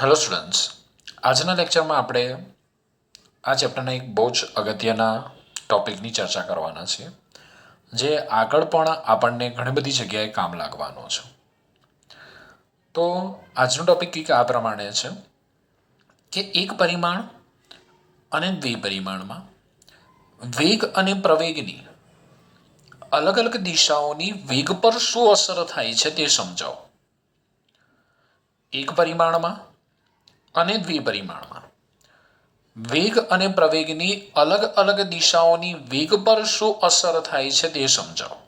Hello students આજના લેક્ચરમાં આપણે આ ચેપ્ટરના એક બહુ જ અગત્યના ટોપિકની ચર્ચા કરવાના છીએ, જે આગળ પણ આપણને ઘણી બધી જગ્યાએ કામ લાગવાનો છે. તો આજનો ટોપિક કંઈક આ પ્રમાણે છે કે એક પરિમાણ અને દ્વિપરિમાણમાં વેગ અને પ્રવેગની અલગ અલગ દિશાઓની વેગ પર શું અસર થાય છે તે સમજાવો. એક પરિમાણમાં અને દ્વિપરિમાણમાં. વેગ અને પ્રવેગની અલગ અલગ દિશાઓની વેગ પર શું અસર થાય છે તે સમજાવો.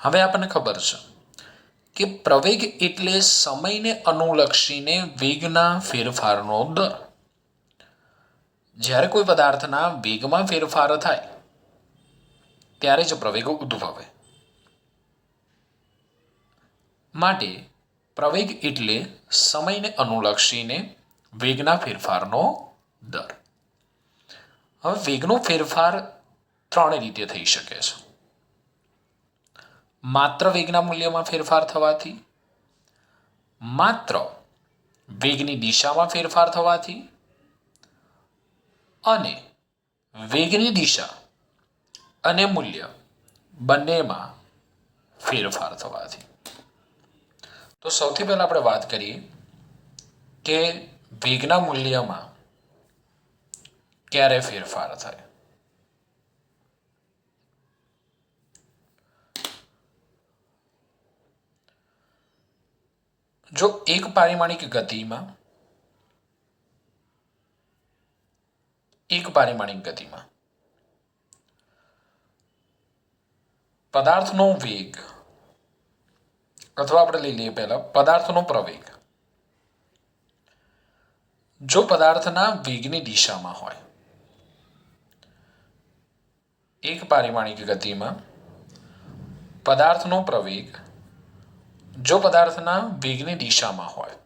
હવે આપણને ખબર છે કે પ્રવેગ એટલે સમયને અનુલક્ષીને વેગના ફેરફારનો દર. જ્યારે કોઈ પદાર્થના વેગમાં ફેરફાર થાય, ત્યારે જ પ્રવેગ ઉદ્ભવે. માટે પ્રવેગ એટલે સમયને અનુલક્ષીને વેગના ફેરફારનો દર. હવે વેગનો ફેરફાર ત્રણ રીતે થઈ શકે છે. માત્ર વેગના મૂલ્યમાં ફેરફાર થવાથી, માત્ર વેગની દિશામાં ફેરફાર થવાથી અને વેગની દિશા અને મૂલ્ય બંનેમાં ફેરફાર થવાથી. તો સૌથી પહેલાં આપણે વાત કરીએ કે વેગના મૂલ્યમાં ક્યારે ફેરફાર થાય? જો એક પારિમાણિક ગતિમાં, એક પારિમાણિક ગતિમાં પદાર્થનો વેગ અથવા આપણે લઈ લઈએ પહેલાં પદાર્થનો પ્રવેગ. જો પદાર્થના વેગની દિશામાં હોય, એક પારિમાણિક ગતિમાં પદાર્થનો પ્રવેગ જો પદાર્થના વેગની દિશામાં હોય,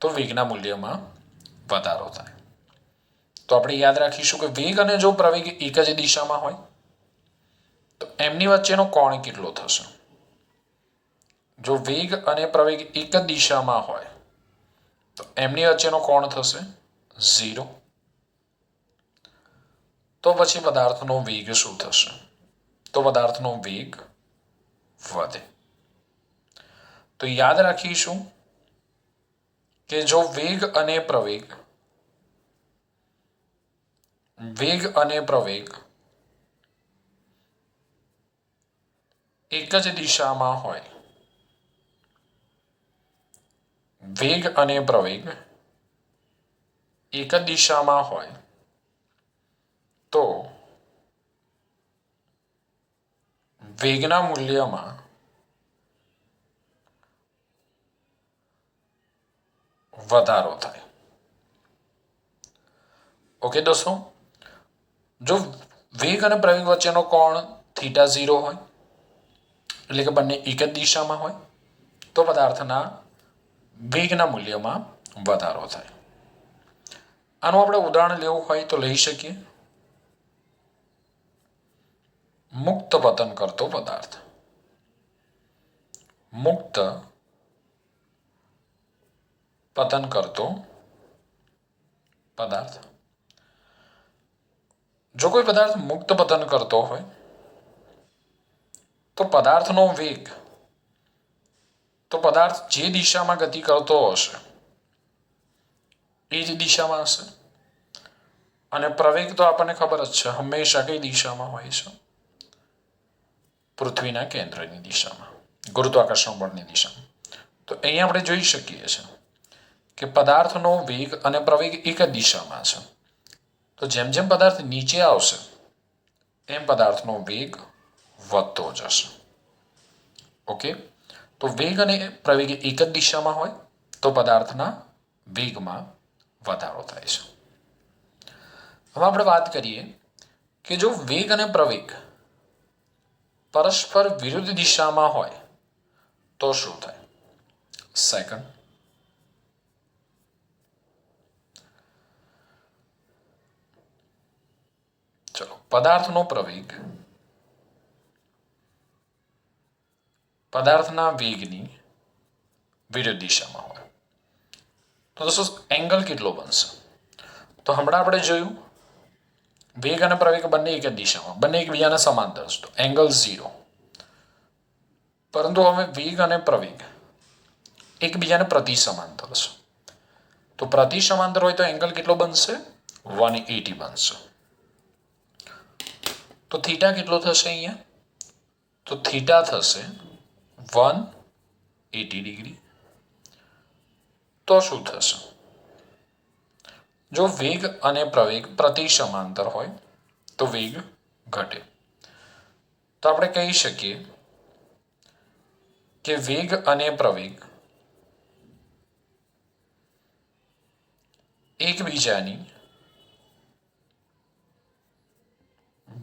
તો વેગના મૂલ્યમાં વધારો થાય. તો આપણે યાદ રાખીશું કે વેગ અને જો પ્રવેગ એક જ દિશામાં હોય, તો એમની વચ્ચેનો કોણ કેટલો થશે? જો વેગ અને પ્રવેગ એક જ દિશામાં હોય, તો એમની વચ્ચેનો કોણ થશે? ઝીરો. તો પછી પદાર્થનો વેગ શું થશે? તો પદાર્થનો વેગ વધે. તો યાદ રાખીશું કે જો વેગ અને પ્રવેગ, વેગ અને પ્રવેગ એક જ દિશામાં હોય વેગ અને પ્રવેગ એક જ દિશામાં હોય, તો વેગના મૂલ્યમાં વધારો થાય. ઓકે દોસ્તો, જો વેગ અને પ્રવેગ વચ્ચેનો કોણ થીટા ઝીરો હોય, એટલે કે બંને એક જ દિશામાં હોય, તો પદાર્થના વેગના મૂલ્યમાં વધારો થાય. આનું આપણે ઉદાહરણ લેવું હોય તો લઈ શકીએ. મુક્ત પતન કરતો પદાર્થ. મુક્ત પતન કરતો પદાર્થ. જો કોઈ પદાર્થ મુક્ત પતન કરતો હોય, તો પદાર્થનો વેગ તો પદાર્થ જે દિશામાં ગતિ કરતો હશે, એ જ દિશામાં હશે. અને પ્રવેગ તો આપણને ખબર જ છે, હંમેશા કઈ દિશામાં હોય છે? પૃથ્વીના કેન્દ્રની દિશામાં, ગુરુત્વાકર્ષણ બળની દિશામાં. તો અહીંયા આપણે જોઈ શકીએ છીએ કે પદાર્થનો વેગ અને પ્રવેગ એક જ દિશામાં છે. તો જેમ જેમ પદાર્થ નીચે આવશે, એમ પદાર્થનો વેગ વધતો જશે. ઓકે? તો વેગ અને પ્રવેગ એક જ દિશામાં હોય તો પદાર્થના વેગમાં વધારો થાય છે. હવે આપણે વાત કરીએ કે જો વેગ અને પ્રવેગ પરસ્પર વિરુદ્ધ દિશામાં હોય તો શું થાય? સેકન્ડ ચલો, પદાર્થનો પ્રવેગ પદાર્થના વેગની વિરુદ્ધ દિશામાં હોય. તો દોસ્તો એંગલ કેટલો બનશે? તો હમણાં આપણે જોયું, વેગ અને પ્રવેગ બંને એક જ દિશામાં, બંને એકબીજાને સમાંતર છે. તો એંગલ ઝીરો પરંતુ હવે વેગ અને પ્રવેગ એકબીજાને પ્રતિ સમાંતર છે. તો પ્રતિ સમાંતર હોય તો એંગલ કેટલો બનશે? વન એટી બનશે. તો થીટા કેટલો થશે અહીંયા? તો થીટા થશે વન એટી ડિગ્રી. તો શું થશે? જો વેગ અને પ્રવેગ પ્રતિ સમાંતર હોય, તો વેગ ઘટે. તો આપણે કહી શકીએ કે વેગ અને પ્રવેગ એકબીજાની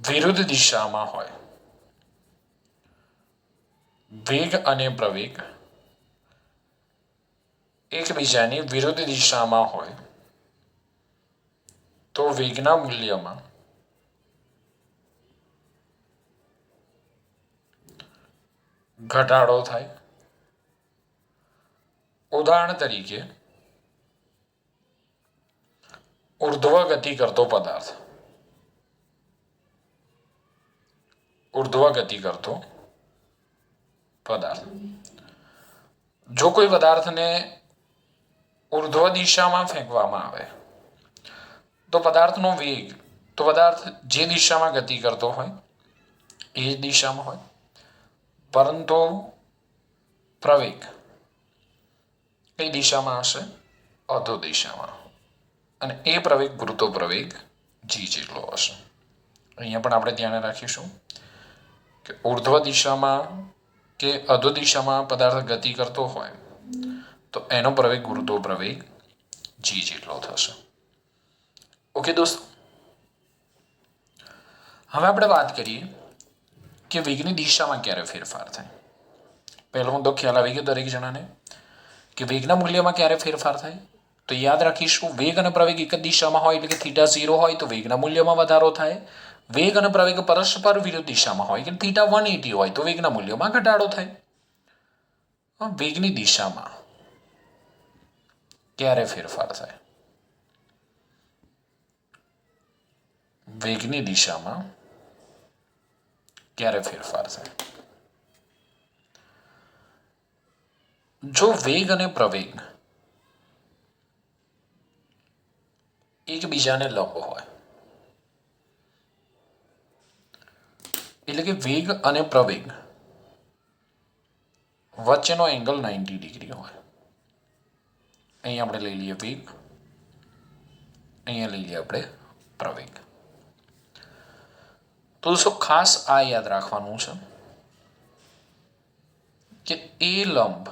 વિરુદ્ધ દિશામાં હોય. વેગ અને પ્રવેગ એકબીજાની વિરુદ્ધ દિશામાં હોય તો વેગના મૂલ્યમાં ઘટાડો થાય. ઉદાહરણ તરીકે ઉર્ધ્વ ગતિ કરતો પદાર્થ. ઉર્ધ્વ ગતિ કરતો પદાર્થ. જો કોઈ પદાર્થને ઉર્ધ્વ દિશામાં ફેંકવામાં આવે, તો પદાર્થનો વેગ, તો પદાર્થ જે દિશામાં ગતિ કરતો હોય, એ દિશામાં હોય. પરંતુ પ્રવેગ કઈ દિશામાં હશે, અધો દિશામાં. અને એ પ્રવેગ ગુરુતો પ્રવેગ જી જેટલો હશે. અહીંયા પણ આપણે ધ્યાને રાખીશું કે ઉર્ધ્વ દિશામાં કે અધો દિશામાં પદાર્થ ગતિ કરતો હોય, તો એનો પ્રવેગ ગુરુત્વ પ્રવેગ જી જેટલો થશે. ઓકે દોસ્તો. હવે આપણે વાત કરીએ કે વેગની દિશામાં ક્યારે ફેરફાર થાય. પહેલો મુદ્દો ખ્યાલ આવી ગયો દરેક જણાને, કે વેગના મૂલ્યમાં ક્યારે ફેરફાર થાય? તો યાદ રાખીશું, વેગ અને પ્રવેગ એક જ દિશામાં હોય એટલે કે થીટા ઝીરો હોય તો વેગના મૂલ્યમાં વધારો થાય. વેગ અને પ્રવેગ પરસ્પર વિરુદ્ધ દિશામાં હોય. કે થીટા વન એટી હોય તો વેગના મૂલ્યમાં ઘટાડો થાય. વેગની દિશામાં ક્યારે ફેરફાર થાય? વેગની દિશામાં ક્યારે ફેરફાર થાય? જો વેગ અને પ્રવેગ એકબીજાને લંબ હોય એટલે કે વેગ અને પ્રવેગ. વચ્ચેનો એંગલ નાઇન્ટી ડિગ્રી હોય. અહીંયા આપણે લઈ લઈએ વેગ. અહીંયા લઈ લઈએ આપણે પ્રવેગ. તો દોસ્તો, ખાસ આ યાદ રાખવાનું છે કે એ લંબ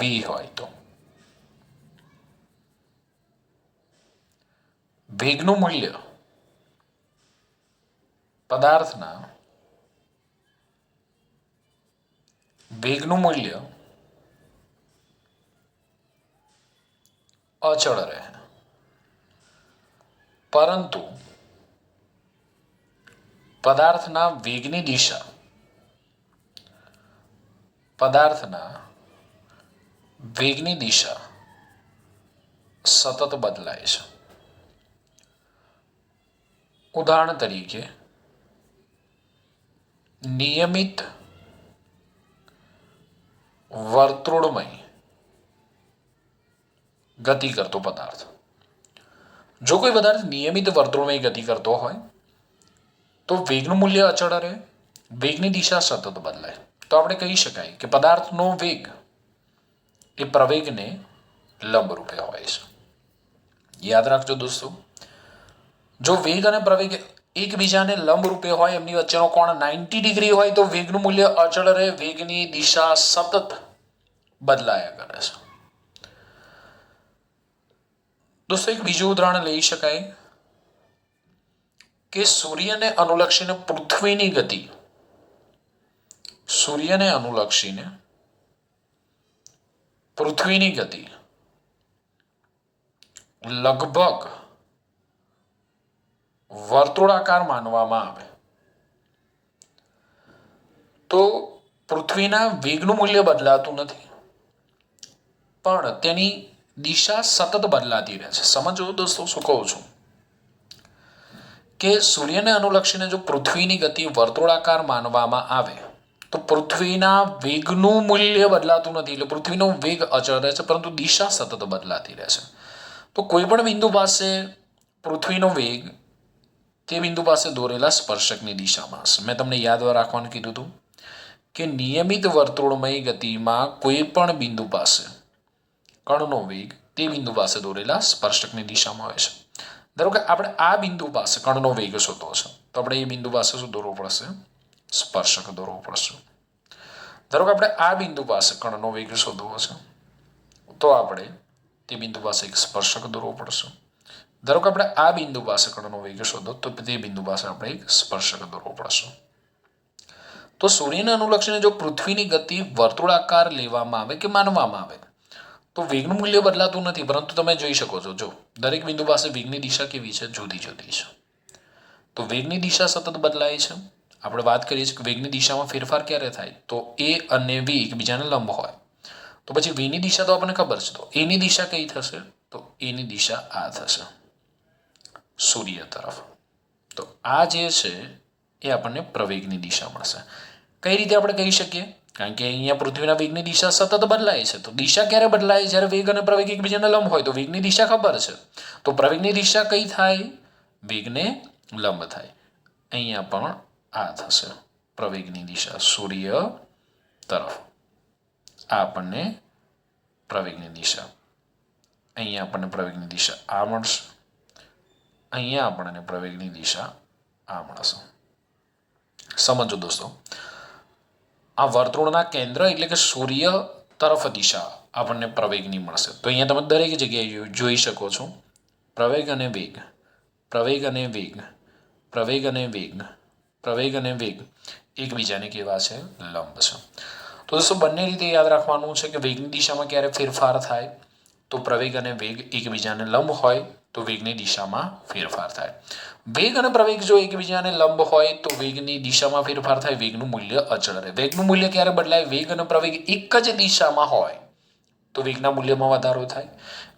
વી હોય તો. વેગનું મૂલ્ય પદાર્થના વેગનું મૂલ્ય અચળ રહે. પરંતુ પદાર્થના વેગની દિશા, પદાર્થના વેગની દિશા સતત બદલાય છે. ઉદાહરણ તરીકે નિયમિત વર્તુળમય ગતિ કરતો પદાર્થ. જો કોઈ પદાર્થ નિયમિત વર્તુળમય ગતિ કરતો હોય, તો વેગનું મૂલ્ય અચળ રહે, વેગની દિશા સતત બદલાય તો આપણે કહી શકાય કે પદાર્થનો વેગ એ પ્રવેગને લંબરૂપે હોય છે. યાદ રાખજો દોસ્તો, જો વેગ અને પ્રવેગ એકબીજાને લંબ રૂપે હોય, એમની વચ્ચેનો કોણ નાઇન્ટી ડિગ્રી હોય તો વેગનું મૂલ્ય અચળ રહે, વેગની દિશા સતત બદલાયા કરે છે. દોસ્તો, એક બીજું ઉદાહરણ લઈ શકાય કે સૂર્યને અનુલક્ષીને પૃથ્વીની ગતિ. સૂર્યને અનુલક્ષીને પૃથ્વીની ગતિ લગભગ વર્તુળાકાર માનવામાં આવે. તો પૃથ્વીના વેગનું મૂલ્ય બદલાતું નથી. પણ તેની દિશા સતત બદલાતી રહે છે. સમજો દોસ્તો, શું કહું છું? કે સૂર્યને અનુલક્ષીને જો પૃથ્વીની ગતિ વર્તુળાકાર માનવામાં આવે, તો પૃથ્વીના વેગનું મૂલ્ય બદલાતું નથી. એટલે પૃથ્વીનો વેગ અચળ રહે છે, પરંતુ દિશા સતત બદલાતી રહે છે. તો કોઈ પણ બિંદુ પાસે પૃથ્વીનો વેગ તે બિંદુ પાસે દોરેલા સ્પર્શકની દિશામાં મેં તમને યાદ રાખવાનું કીધું હતું કે નિયમિત વર્તુળમય ગતિમાં કોઈ પણ બિંદુ પાસે કણનો વેગ તે બિંદુ પાસે દોરેલા સ્પર્શકની દિશામાં હોય છે. ધારો કે આપણે આ બિંદુ પાસે કણનો વેગ શોધવો છે, તો આપણે એ બિંદુ પાસે શું દોરવો પડશે? સ્પર્શક દોરવો પડશે. ધારો કે આપણે આ બિંદુ પાસે કણનો વેગ શોધવો છે, તો આપણે તે બિંદુ પાસે એક સ્પર્શક દોરવો પડશે. ધારો કે આપણે આ બિંદુ પાસે વેગ શોધો, તો તે બિંદુ પાસે આપણે એક સ્પર્શક દોરવો પડશે. તો સૂર્યને અનુલક્ષીને જો પૃથ્વીની ગતિ વર્તુળાકાર લેવામાં આવે કે માનવામાં આવે, તો વેગનું મૂલ્ય બદલાતું નથી, પરંતુ તમે જોઈ શકો છો, જો દરેક બિંદુ પાસે વેગની દિશા કેવી છે, જુદી જુદી છે. તો વેગની દિશા સતત બદલાય છે. આપણે વાત કરીએ છીએ કે વેગની દિશામાં ફેરફાર ક્યારે થાય, તો એ અને વી એકબીજાને લંબ હોય. તો પછી વીની દિશા તો આપણને ખબર છે, તો એની દિશા કઈ થશે, તો એની દિશા આ થશે. સૂર્ય તરફ તો આ જે છે, એ આપણને પ્રવેગની દિશા મળશે. કઈ રીતે આપણે કહી શકીએ? કારણ કે અહીંયા પૃથ્વીના વેગની દિશા સતત બદલાય છે. તો દિશા ક્યારે બદલાય? જ્યારે વેગ અને પ્રવેગ એકબીજાને લંબ હોય, તો વેગની દિશા ખબર છે. તો પ્રવેગની દિશા કઈ થાય? વેગને લંબ થાય. અહીંયા પણ આ થશે. પ્રવેગની દિશા સૂર્ય તરફ. આ આપણને પ્રવેગની દિશા. અહીંયા આપણને પ્રવેગની દિશા આ મળશે. અહીંયા આપણને પ્રવેગની દિશા આ મળશે. સમજો દોસ્તો. આ વર્તુળના કેન્દ્ર એટલે કે સૂર્ય તરફ દિશા આપણને પ્રવેગની મળશે. તો અહીંયા તમે દરેક જગ્યાએ જોઈ શકો છો. પ્રવેગ અને વેગ. પ્રવેગ અને વેગ. પ્રવેગ અને વેગ. પ્રવેગ અને વેગ. એકબીજાને કેવા છે? લંબ છે. તો દોસ્તો, બંને રીતે યાદ રાખવાનું છે કે વેગની દિશામાં ક્યારે ફેરફાર થાય તો પ્રવેગ અને વેગ એકબીજાને લંબ હોય તો વેગની દિશામાં ફેરફાર થાય. વેગ અને પ્રવેગ જો એકબીજાને લંબ હોય તો વેગની દિશામાં ફેરફાર થાય, વેગનું મૂલ્ય અચળ રહે. વેગનું મૂલ્ય ક્યારે બદલાય? વેગ અને પ્રવેગ એક જ દિશામાં હોય તો વેગના મૂલ્યમાં વધારો થાય.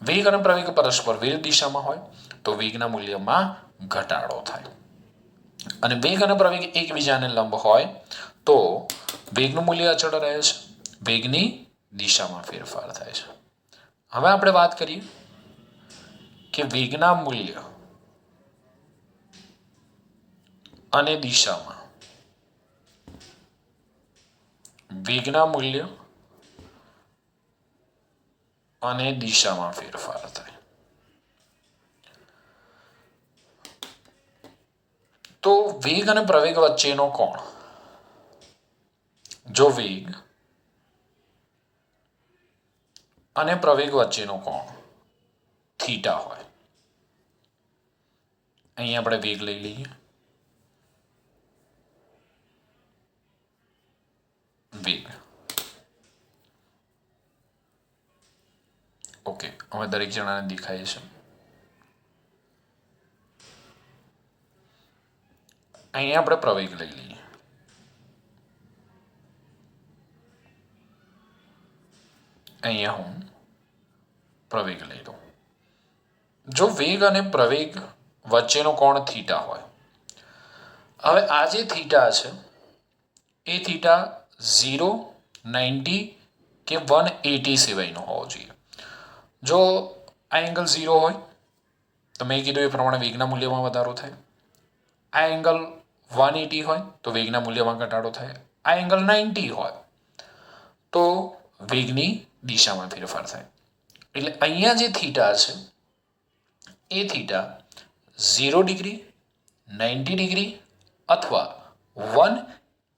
વેગ અને પ્રવેગ પરસ્પર વિરુદ્ધ દિશામાં હોય તો વેગના મૂલ્યમાં ઘટાડો થાય. અને વેગ અને પ્રવેગ એકબીજાને લંબ હોય તો વેગનું મૂલ્ય અચળ રહે છે, વેગની દિશામાં ફેરફાર થાય છે. હવે આપણે વાત કરીએ કે વેગના મૂલ્ય અને દિશામાં. વેગના મૂલ્ય અને દિશામાં ફેરફાર થાય. તો વેગ અને પ્રવેગ વચ્ચેનો કોણ? જો વેગ અને પ્રવેગ વચ્ચેનો કોણ? થીટા હોય. અહીં આપણે વેગ લઈ લઈએ. વેગ. ઓકે, હવે દરેક જણાને દેખાય છે. અહીંયા આપણે પ્રવેગ લઈ લઈએ. અહીંયા હું પ્રવેગ લઈ લઉં. જો વેગ અને પ્રવેગ વચ્ચેનો કોણ થીટા હોય? હવે આ જે થીટા છે, એ થીટા ઝીરો, નાઇન્ટી કે વન એટી સિવાયનો હોવો જોઈએ. જો આ એંગલ ઝીરો હોય, તો મેં કીધું એ પ્રમાણે વેગના મૂલ્યમાં વધારો થાય. આ એંગલ વન એટી હોય, તો વેગના મૂલ્યમાં ઘટાડો થાય. આ એંગલ નાઇન્ટી હોય, તો વેગની દિશામાં ફેરફાર થાય. એટલે અહીંયા જે થીટા છે, એ theta zero degree, ninety degree અથવા વન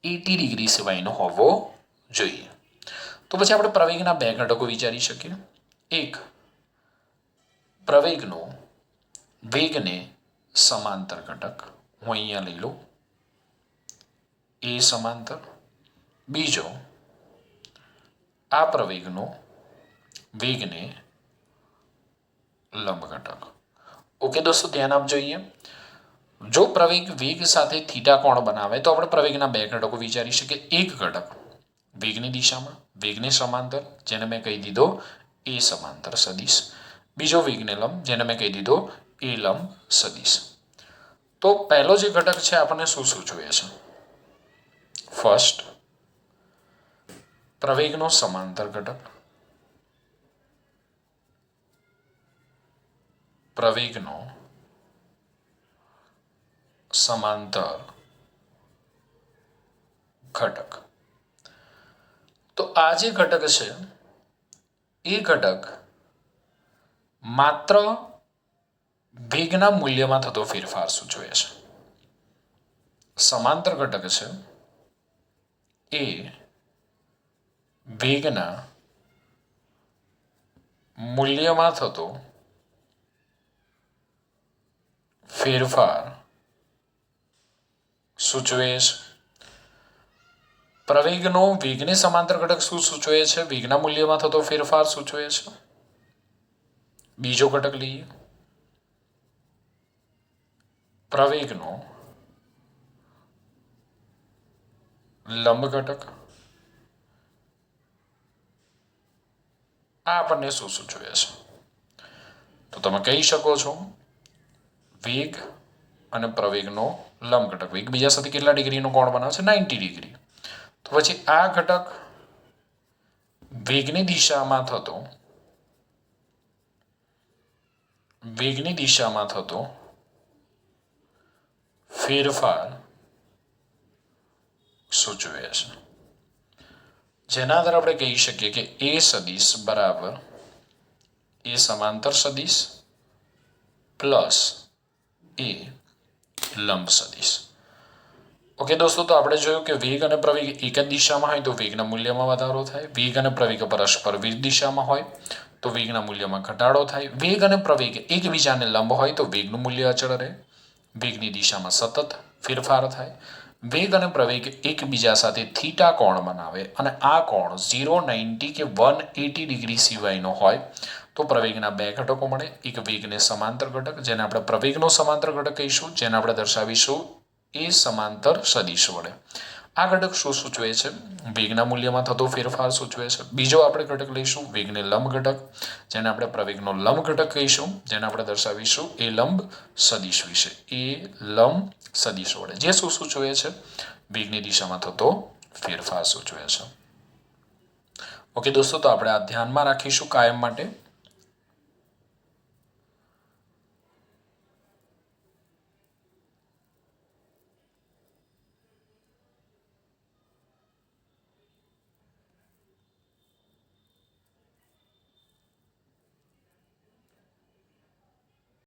એટી ડિગ્રી સિવાયનો હોવો જોઈએ. તો પછી આપણે પ્રવેગના બે ઘટકો વિચારી શકીએ. એક, પ્રવેગનો વેગને સમાંતર ઘટક. હું અહીંયા લઈ લઉં. એ સમાંતર. બીજો, આ પ્રવેગનો વેગને લંબ ઘટક ઓકે દોસ્તો, ધ્યાન આપજો અહીંયા. જો પ્રવેગ વેગ સાથે થીટા કોણ બનાવે, તો આપણે પ્રવેગના બે ઘટકો વિચારી શકીએ. એક ઘટક વેગની દિશામાં, વેગને સમાંતર, જેને મેં કહી દીધો, એ સમાંતર સદિશ. બીજો વેગને લંબ, જેને મેં કહી દીધો, એ લંબ સદિશ. તો પહેલો જે ઘટક છે, આપણને શું સૂચવે છે? ફર્સ્ટ પ્રવેગનો સમાંતર ઘટક. પ્રવેગનો સમાંતર ઘટક તો આ જે ઘટક છે, એ ઘટક માત્ર વેગના મૂલ્યમાં થતો ફેરફાર સૂચવે છે. સમાંતર ઘટક છે, એ વેગના મૂલ્યમાં થતો ફેરફાર સૂચવે છે પ્રવેગનો વેગને સમાંતર ઘટક શું સૂચવે છે વેગના મૂલ્યમાં થતો ફેરફાર સૂચવે છે બીજો ઘટક લઈએ પ્રવેગનો લંબ ઘટક આ આપણને શું સૂચવે છે તો તમે કહી શકો છો વેગ અને પ્રવેગનો લંબ ઘટક. વેગ બીજા સાથે કેટલા ડિગ્રીનો કોણ બનાવે છે નાઇન્ટી ડિગ્રી. તો પછી આ ઘટક વેગની દિશામાં થતો, વેગની દિશામાં થતો ફેરફાર સૂચવે છે. જેના આધારે આપણે કહી શકીએ કે એ સદિશ બરાબર એ સમાંતર સદિશ પ્લસ એ લંબ સદિશ. ઓકે દોસ્તો, તો આપણે જોયું કે વેગ અને પ્રવેગ એક જ દિશામાં હોય તો વેગના મૂલ્યમાં વધારો થાય. વેગ અને પ્રવેગ પરસ્પર વિરુદ્ધ દિશામાં હોય તો વેગના મૂલ્યમાં ઘટાડો થાય. વેગ અને પ્રવેગ એકબીજાને લંબ હોય તો વેગનું મૂલ્ય અચળ રહે. વેગની દિશામાં સતત ફેરફાર થાય. વેગ અને પ્રવેગ એકબીજા સાથે થીટા કોણ બનાવે? અને આ કોણ ઝીરો નાઇન્ટી કે વન એટી ડિગ્રી સિવાયનો હોય તો પ્રવેગના બે ઘટકો મળે. એક વેગને સમાંતર ઘટક, જેને આપણે પ્રવેગનો સમાંતર ઘટક કહીશું, જેને આપણે દર્શાવીશું એ સમાંતર સદિશ વડે. આ ઘટક શું સૂચવે છે? વેગના મૂલ્યમાં થતો ફેરફાર સૂચવે છે. બીજો આપણે ઘટક લઈશું, વેગને લંબ ઘટક, જેને આપણે પ્રવેગનો લંબ ઘટક કહીશું, જેને આપણે દર્શાવીશું એ લંબ સદિશ વિશે. એ લંબ સદિશ વડે. જે શું સૂચવે છે? વેગની દિશામાં થતો ફેરફાર સૂચવે છે. ઓકે દોસ્તો, તો આપણે આ ધ્યાનમાં રાખીશું કાયમ માટે.